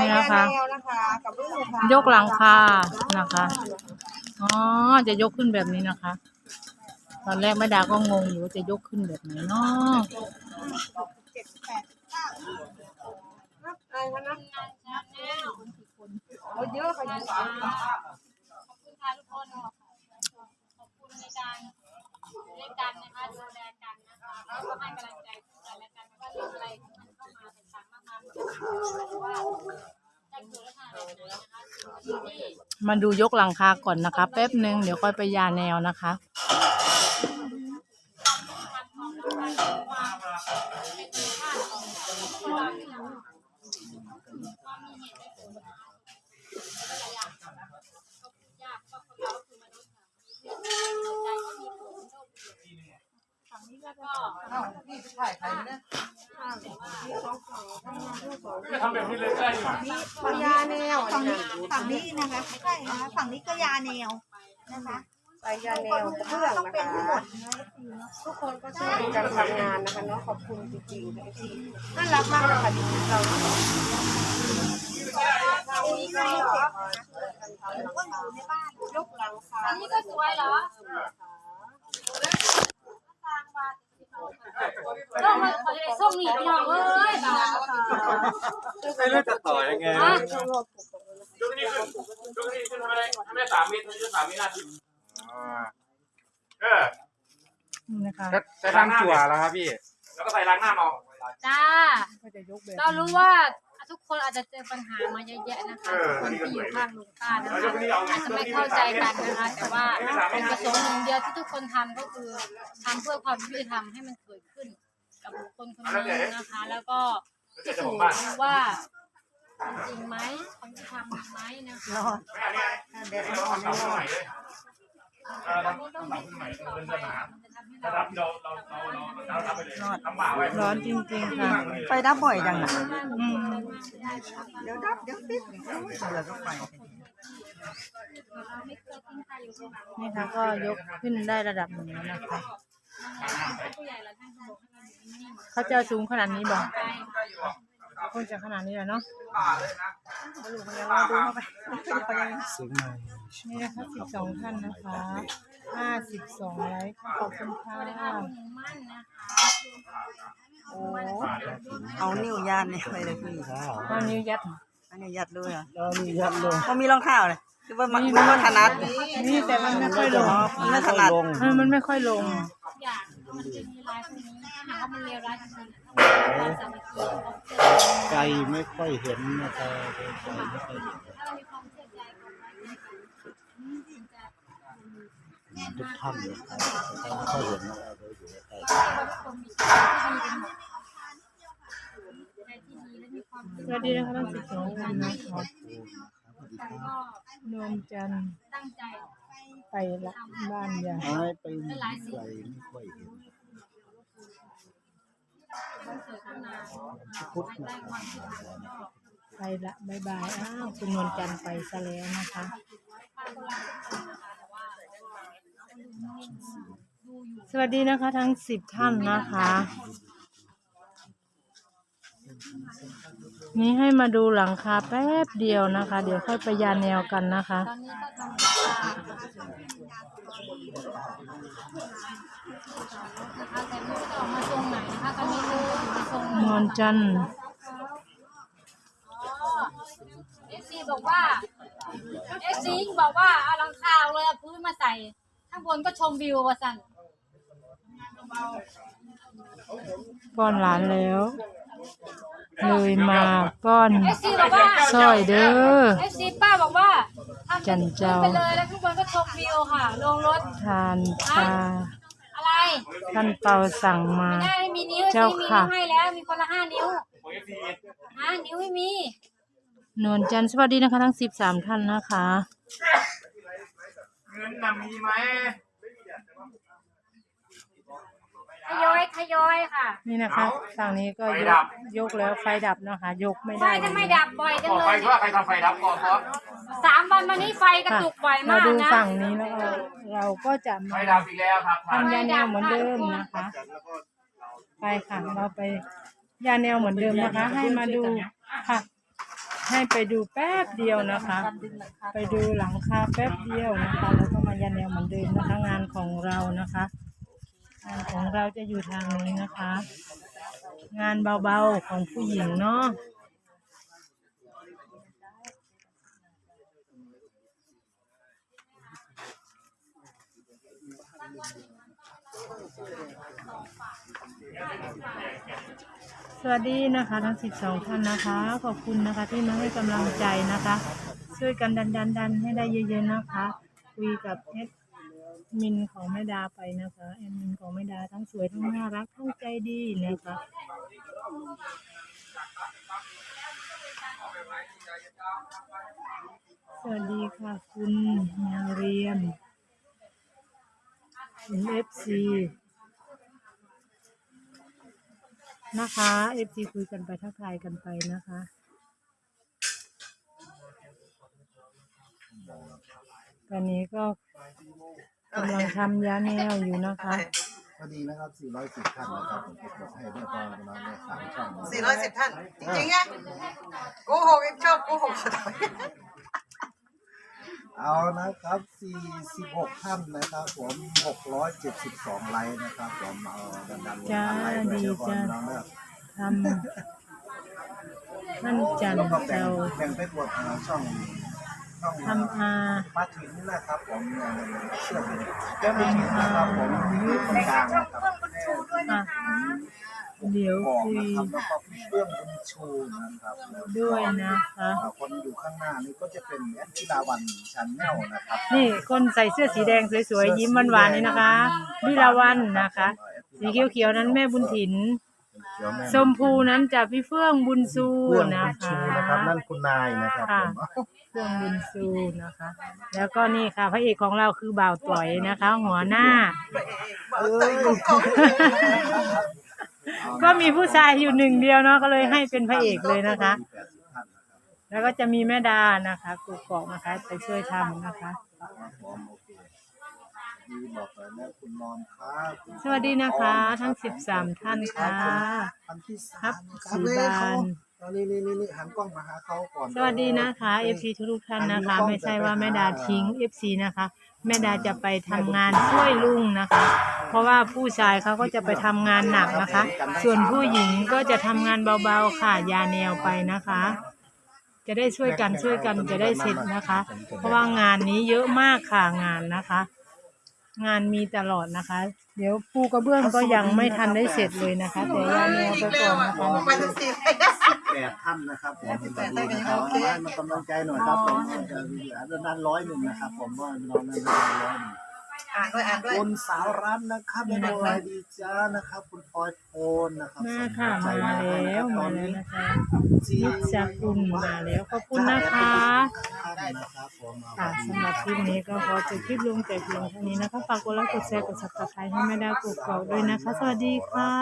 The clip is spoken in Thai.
นี่ยานะคะแนวนะคะกับลูกค่ะยกหลังคานะคะอ๋อจะยกขึ้นแบบนี้นะคะ ตอนแรกแม่ดาก็งงอยู่ว่าจะยกขึ้นแบบไหนเนาะเจ็ดแปดเก้าครับอะไรคะนะโอ้เยอะค่ะ มาดูยกหลังคาก่อนนะคะ แป๊บหนึ่งเดี๋ยวค่อยไปยาแนวนะคะ ทำแบบนี้เลยได้อยู่ยาแนวฝั่งนี้ฝั่งนี้นะคะใช่นะคะฝั่งนี้ก็ยาแนวนะคะใส่ยาแนวเพื่องต้องนะเป็นทั้งหมคะดนะทุกคนก็ช่วยกันทำงานนะคะเนาะขอบคุณจริงๆค่ะเอฟซีน่ารักมากเลยค่ะดีเราเนาะเรานี่ก็หรือว่าอยู่ในบ้านยกหลังคาอันนี้ก็สวยเหรอ ส้มมาขอจะได้ส้มหนีพี่น้องเอ้ยบ่าวไม่รู้จะต่อยังไงฮะยกนี้ขึ้นยกนี้ขึ้นทำอะไรทำได้สามเมตรยกสามเมตรห้าสิบเออนี่นะคะใส่ล้างจั่วแล้วครับพี่ แล้วก็ใส่ล้างหน้าเอาจ้า ก็จะยกแบบเรารู้ว่า ทุกคนอาจจะเจอปัญหามาเยอะแยะนะคะคนที่อยู่ข้างลุงป้านะคะอาจจะไม่เข้าใจกันนะคะ แต่ว่าเป็นประสงค์หนึ่งเดียวที่ทุกคนทำก็คือทำเพื่อความยุติธรรมให้มันเกิดขึ้น กับบุคคลคนนี้นะคะ แล้วก็พิสูจน์ว่ามันจริงไหมความยุติธรรมมีไหมนะคะรอดไม่อันนี้เราทำทำใหม่เลยเออทำทำใหม่เป็นสนามมันจะทำให้ถ้าเรา รับเราเราเราเราเรารับไปเลยทำหมาไว้ร้อนจริงๆค่ะ ไฟดับบ่อยจังนะอืมเดี๋ยวดับเดี๋ยวปิดเดี๋ยวก็ไปเราไม่เคยทิ้งใครอยู่ข้างหลังนี่ค่ะก็ยกขึ้นได้ระดับหนึ่งแล้วนะคะผู้ใหญ่เราท่านก็บอกให้เราอยู่นิ่งเขาจะเอาสูงขนาดนี้บอกๆไปคงจะขนาดนี้แหละเนาะดูเขายังดูเข้าไปเขายังนี่นะคะสิบสองท่านนะคะ ห้าสิบสองไลค์ขอบคุณค่ะสวัสดีค่ะคุณหมูมั่นนะคะโอ้เอานิ้วยัดเนี่ยไปเลยพี่เอานิ้วยัดอันนี้ยัดด้วยเหรอเอานิ้วยัดลงเขามีรองเท้าเลยคือว่ามันมันก็ถนัดนี่แต่มันไม่ค่อยลงมันไม่ถนัดเออมันไม่ค่อยลงทุกอย่างมันจะมีร้ายพวกนี้ถ้าหากว่ามันเลวร้ายจริงๆถ้ามันมีความสามัคคีความเชื่อใจไกลไม่ค่อยเห็นนะครับไกลไม่ค่อยเห็น ถ้าเรามีความเชื่อใจความไว้ใจกันมันจะ ทุกท่านเลยครับไม่ค่อยเห็นนะครับเราอยู่ใกล้เรียกว่าทุกคนมีใจที่ดีกันหมดใจที่ดีและมีความสวัสดีนะคะทั้งสิบสองท่านนะคะกันก็นวลจันทร์ไปละบ้านยายหายไปไกลไม่ค่อยเห็นพุทธไปละบายบายอ้าวคุณนวลจันทร์ไปซะแล้วนะคะ สวัสดีนะคะทั้งสิบท่านนะคะ นี่ให้มาดูหลังคาแป๊บเดียวนะคะ เดี๋ยวค่อยไปยาแนวกันนะคะตอนนี้ก็ทำนะคะแต่ไม่รู้จะออกมาทรงไหนนะคะตอนนี้รู้มาทรงนวลจันทร์เอฟซีบอกว่าเอฟซีบอกว่าเอาหลังคาเอาเลยเอาพื้นมาใส่ ข้างบนก็ชมวิวว่าสั่นป้อนหลานแล้ว เลยมาป้อนเอฟซีบอกว่าสร้อยเด้อ เอฟซีป้าบอกว่าทำจันเจ้าไปเลยแล้วข้างบนก็ชมวิวค่ะ ลงรถทานปลาอะไร ท่านเปาสั่งมา ไม่ได้ไม่มีนิ้วเจ้าที่มีค่ะนิ้วให้แล้วมีคนละห้านิ้วโอ้ยพีฮะนิ้วไม่มี นวลจันทร์สวัสดีนะคะ ทั้งสิบสามท่านนะคะ เงินน่ะมีไหมทยอยทยอยค่ะนี่นะคะฝั่งนี้ก็ยกยกแล้วไฟดับนะคะยกไม่ไฟได้ทำไมดับบ่อยจังบอกเลไปยว่าใครทำไฟดับก่อนเพราะสามวันมานี้ไฟกระค่ะตุกบ่อยมาากดูนะฝั่งนี้แล้วเราเราก็จะไฟมาดับอีกแล้วครับทำยาแนวเหมือนเดิมนะคะ ไปค่ะเราไปยาแนวเหมือนเดิมนะคะ ให้มาดูค่ะ ให้ไปดูแป๊บเดียวนะคะ ไปดูหลังคาแป๊บเดียวนะคะแล้วก็ มายาแนวเหมือนเดิมนะคะ งานของเรานะคะ งานของเราจะอยู่ทางนี้นะคะ งานเบาๆของผู้หญิงเนาะสวัสดีนะคะทั้ง 12 ท่านนะคะ ขอบคุณนะคะที่มาให้กำลังใจนะคะ ช่วยกันดันดันดันให้ได้เยอะๆนะคะ คุยกับแอดมินของแม่ดาไปนะคะแอดมินของแม่ดาทั้งสวยทั้งน่ารักทั้งใจดีนะคะสวัสดีค่ะคุณมาเรียมคุณเอฟซีนะคะเอฟซีคุยกันไปทักทายกันไปนะคะ ตอนนี้ก็กำลังทำยาแนวอยู่นะคะ พอดีนะครับ 410 ท่านนะครับผมกดให้เรียบร้อยแล้วเนี่ยสามช่องสี่ร้อยสิบท่าน จริงๆไงโกหกชอบโกหกสุดท้ายเอานะครับ 46 ท่านนะครับ ผม 672 ไลค์นะครับ ผม เอาดันๆลงจ้ามาไลค์ไปเดี๋ยวก่อนดีจ้า น้องเลิกทำท่านจันทแล้วร์ก็แบ่งเราแบ่งไปกดช่องช่อง ทำอามาถึงนะครับผมเชื่อมเจ้าหน้าที่นะครับผมอยู่ตรงกลางนะครับอะเดี๋ยวบอกคุยนะครับแล้วก็เรื่องบุญชูนะครับแล้วก็ด้วยนะคะ คนอยู่ข้างหน้านี่ก็จะเป็นแอดธิดาวันชันแนลนะครับนี่คนใส่เสื้อสีแดงสวยๆยิ้มหวานๆนี่นะคะวิลาวันนะคะ สีเขียวๆนั้นแม่บุญถิน ชมพูนั้นจากพี่เฟื่องบุญซูเพื่อนนะบุญชูคะนะครับนั่นคุณนายนะครับผมเฟื่องบุญซูนะคะ แล้วก็นี่ค่ะพระเอกของเราคือบ่าวต่อยนะคะ หัวหน้าก็มีผู้ชายอยู่หนึ่งเดียวเนาะก็เลยให้เป็นพระเอกเลยนะคะ แล้วก็จะมีแม่ดานะคะกูกอกนะคะไปช่วยทำนะคะมี บอกเลยนะคุณนอนครับสวัสดีนะคะ ทั้งสิบสามท่านค่ะอันที่ครัสาบมสีบาน นี่นี่นี่นี่หันกล้องมาหาเขาก่อนสวัสดีนะคะเอฟซีทุกๆท่านนะคะ ไม่ใช่ว่าแม่ดาทิ้งเอฟซีนะคะ แม่ดาจะไปทำงานช่วยลุงนะคะ เพราะว่าผู้ชายเขาก็จะไปทำงานหนักนะคะ ส่วนผู้หญิงก็จะทำงานเบาๆค่ะยาแนวไปนะคะ จะได้ช่วยกันช่วยกันจะได้เสร็จนะคะ เพราะว่างานนี้เยอะมากค่ะงานนะคะ งานมีตลอดนะคะ เดี๋ยวปูกระเบื้องก็ยังไม่ทันได้เสร็จเลยนะคะแต่ยาแนวไปก่อนนะคะไปทั้งสี่แปดท่านนะครับผมมากำลังใจหน่อยครับผมจะเหลือด้านร้อยหนึ่งนะครับ ผมว่าน้องนั้นร้อยหนึ่งอ่านด้วยอ่านด้วยคุณสาวรัตน์นะครับสวัสดีจ้านะครับ คุณพลอยโพนนะครับมาค่ะมาแล้วมาแล้วนะคะจีนิจคุณมาแล้วขอบคุณนะคะ นะครับผมค่ะสำหรับคลิปนี้ก็ขอจบคลิปลงแต่เพียงเท่านี้นะคะ ฝากกดไลค์กดแชร์กด subscribe ให้แม่ดาวกดกอกด้วยนะคะ สวัสดีค่ะ